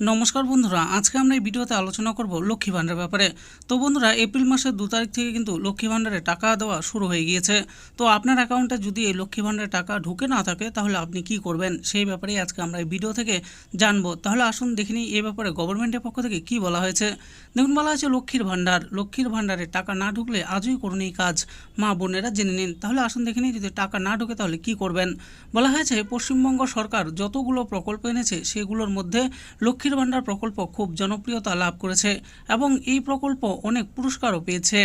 নমস্কার বন্ধুরা, আজকে আমরা এই ভিডিওতে আলোচনা করব লক্ষ্মী ভাণ্ডারের ব্যাপারে। তো বন্ধুরা, এপ্রিল মাসের দু তারিখ থেকে কিন্তু লক্ষ্মী ভাণ্ডারে টাকা দেওয়া শুরু হয়ে গিয়েছে। তো আপনার অ্যাকাউন্টে যদি এই লক্ষ্মী ভাণ্ডারের টাকা ঢুকে না থাকে, তাহলে আপনি কি করবেন? সেই ব্যাপারে আজকে আমরা এই ভিডিও থেকে জানব। তাহলে আসুন দেখে নিই এই ব্যাপারে গভর্নমেন্টের পক্ষ থেকে কি বলা হয়েছে। দেখুন, বলা হয়েছে লক্ষ্মীর ভাণ্ডার। লক্ষ্মীর ভাণ্ডারে টাকা না ঢুকলে আজই করুন এই কাজ। মা বোনেরা জেনে নিন। তাহলে আসুন দেখে নিই, যদি টাকা না ঢুকে তাহলে কি করবেন? বলা হয়েছে, পশ্চিমবঙ্গ সরকার যতগুলো প্রকল্প এনেছে, সেগুলোর মধ্যে লক্ষ্মীর ভাণ্ডার প্রকল্প খুব জনপ্রিয়তা লাভ করেছে এবং এই প্রকল্প অনেক পুরস্কারও পেয়েছে।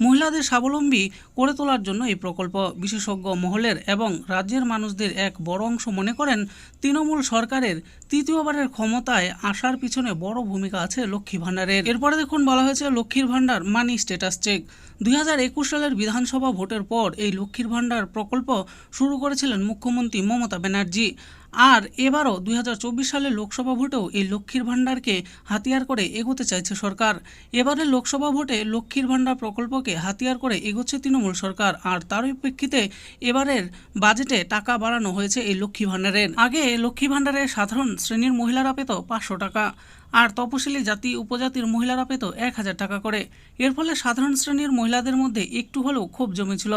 মহিলাদের স্বাবলম্বী করে তোলার জন্য এই প্রকল্প বিশেষজ্ঞ মহলের এবং রাজ্যের মানুষদের এক বড় অংশ মনে করেন, তৃণমূল সরকারের তৃতীয়বারের ক্ষমতায় আসার পিছনে বড় ভূমিকা আছে লক্ষ্মী ভাণ্ডারের। এরপরে দেখুন, বলা হয়েছে লক্ষ্মীর ভাণ্ডার মানি স্ট্যাটাস চেক। দুই হাজার একুশ সালের বিধানসভা ভোটের পর এই লক্ষ্মীর ভাণ্ডার প্রকল্প শুরু করেছিলেন মুখ্যমন্ত্রী মমতা ব্যানার্জি। আর এবারও দুই সালের লোকসভা ভোটেও এই লক্ষ্মীর ভাণ্ডারকে হাতিয়ার করে এগোতে চাইছে সরকার। এবারের লোকসভা ভোটে লক্ষ্মীর ভাণ্ডার প্রকল্পকে হাতিয়ার করে এগোচ্ছে তৃণমূল সরকার, আর তারই প্রেক্ষিতে এবারের বাজেটে টাকা বাড়ানো হয়েছে এই লক্ষ্মী ভাণ্ডারের। আগে লক্ষ্মী ভাণ্ডারে সাধারণ শ্রেণির মহিলারা পেত পাঁচশো টাকা, আর তপশিলি জাতি উপজাতির মহিলারা পেত এক হাজার টাকা করে। এর ফলে সাধারণ শ্রেণির মহিলাদের মধ্যে একটু হলেও ক্ষোভ জমেছিল।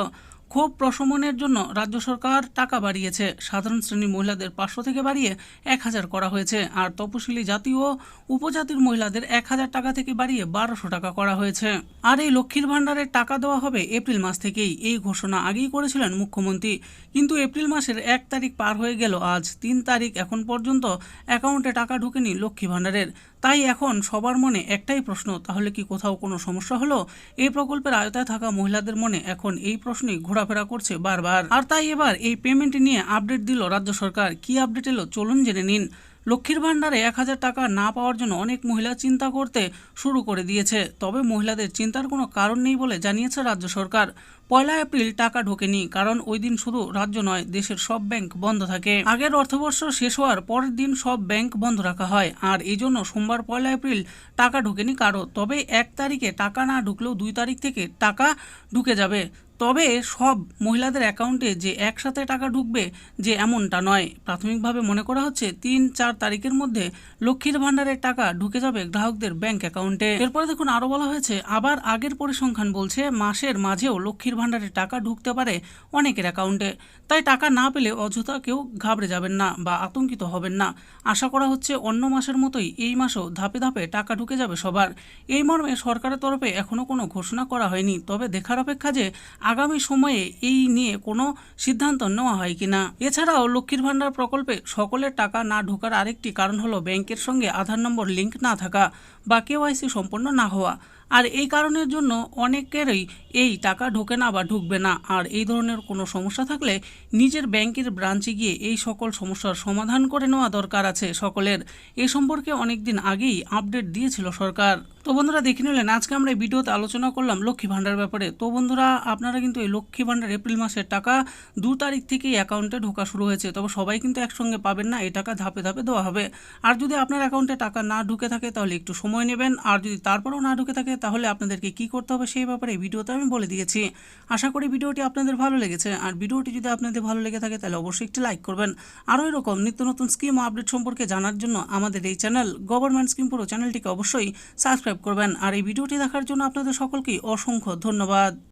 ক্ষোভ প্রশমনের জন্য রাজ্য সরকার টাকা বাড়িয়েছে। সাধারণ শ্রেণির মহিলাদের পাঁচশো থেকে বাড়িয়ে এক হাজার করা হয়েছে। আর তপশিলি জাতি ও উপজাতির মহিলাদের এক হাজার টাকা থেকে বাড়িয়ে বারোশো টাকা করা হয়েছে। আর এই লক্ষ্মীর ভাণ্ডারের টাকা দেওয়া হবে এপ্রিল মাস থেকেই। এই ঘোষণা আগেই করেছিলেন মুখ্যমন্ত্রী। কিন্তু এপ্রিল মাসের এক তারিখ পার হয়ে গেল। আজ তিন তারিখ এখন পর্যন্ত অ্যাকাউন্টে টাকা ঢুকেনি লক্ষ্মী ভাণ্ডারের। তাই এখন সবার মনে একটাই প্রশ্ন, তাহলে কি কোথাও কোনো সমস্যা হলো? এই প্রকল্পের আয়তায় থাকা মহিলাদের মনে এখন এই প্রশ্নই ঘোরাফেরা করছে বারবার। আর তাই এবার এই পেমেন্ট নিয়ে আপডেট দিল রাজ্য সরকার। কি আপডেট এলো? চলুন জেনে নিন। লক্ষ্মীর ভাণ্ডারে এক হাজার টাকা না পাওয়ার জন্য অনেক মহিলা চিন্তা করতে শুরু করে দিয়েছে। তবে মহিলাদের চিন্তার কোনো কারণ নেই বলে জানিয়েছে রাজ্য সরকার। পয়লা এপ্রিল টাকা ঢোকেনি, কারণ ওই দিন শুধু রাজ্য নয়, দেশের সব ব্যাংক বন্ধ থাকে। আগের অর্থবর্ষ শেষ হওয়ার পরের দিন সব ব্যাংক বন্ধ রাখা হয়, আর এই জন্য সোমবার পয়লা এপ্রিল টাকা ঢোকেনি কারও। তবে এক তারিখে টাকা না ঢুকলেও দুই তারিখ থেকে টাকা ঢুকে যাবে। তবে সব মহিলাদের অ্যাকাউন্টে যে একসাথে টাকা ঢুকবে যে এমনটা নয়। প্রাথমিকভাবে মনে করা হচ্ছে, তিন চার তারিখের মধ্যে লক্ষ্মীর ভাণ্ডারের টাকা ঢুকে যাবে গ্রাহকদের ব্যাংক অ্যাকাউন্টে। এরপরে দেখুন, আরও বলা হয়েছে, আবার আগের পরিসংখ্যান বলছে, মাসের মাঝেও লক্ষ্মীর ভাণ্ডারের টাকা ঢুকতে পারে অনেকের অ্যাকাউন্টে। তাই টাকা না পেলে অযথা কেউ ঘাবড়ে যাবেন না বা আতঙ্কিত হবেন না। আশা করা হচ্ছে, অন্য মাসের মতোই এই মাসেও ধাপে ধাপে টাকা ঢুকে যাবে সবার। এই মর্মে সরকারের তরফে এখনও কোনো ঘোষণা করা হয়নি। তবে দেখার অপেক্ষা যে আগামী সময়ে এই নিয়ে কোনো সিদ্ধান্ত নেওয়া হয় কিনা এছাড়াও লক্ষ্মীর ভাণ্ডার প্রকল্পে সকলের টাকা না ঢোকার আরেকটি কারণ হলো ব্যাংকের সঙ্গে আধার নম্বর লিঙ্ক না থাকা বা কেওয়াইসি সম্পন্ন না হওয়া। আর এই কারণের জন্য অনেকেরই এই টাকা ঢোকে না বা ঢুকবে না। আর এই ধরনের কোনো সমস্যা থাকলে নিজের ব্যাংকের ব্রাঞ্চে গিয়ে এই সকল সমস্যার সমাধান করে নেওয়া দরকার আছে সকলের। এ সম্পর্কে অনেক দিন আগেই আপডেট দিয়েছিল সরকার। তো বন্ধুরা, দেখে নিলেন, আজকে আমরা এই ভিডিওতে আলোচনা করলাম লক্ষ্মী ভাণ্ডার ব্যাপারে। তো বন্ধুরা, আপনারা কিন্তু এই লক্ষ্মী ভাণ্ডার এপ্রিল মাসের টাকা দু তারিখ থেকেই অ্যাকাউন্টে ঢোকা শুরু হয়েছে। তবে সবাই কিন্তু একসঙ্গে পাবেন না, এই টাকা ধাপে ধাপে দেওয়া হবে। আর যদি আপনার অ্যাকাউন্টে টাকা না ঢুকে থাকে, তাহলে একটু সময় নেবেন। আর যদি তারপরেও না ঢুকে থাকে তাহলে আপনাদেরকে কি করতে হবে সেই ব্যাপারে ভিডিওতে আমি বলে দিয়েছি। আশা করি ভিডিওটি আপনাদের ভালো লেগেছে। আর ভিডিওটি যদি আপনাদের ভালো লেগে থাকে, তাহলে অবশ্যই একটি লাইক করবেন। আরও এরকম নিত্য নতুন স্কিম ও আপডেট সম্পর্কে জানার জন্য আমাদের এই চ্যানেল গভর্নমেন্ট স্কিম পুরো চ্যানেলটিকে অবশ্যই সাবস্ক্রাইব করবেন। আর এই ভিডিওটি দেখার জন্য আপনাদের সকলকেই অসংখ্য ধন্যবাদ।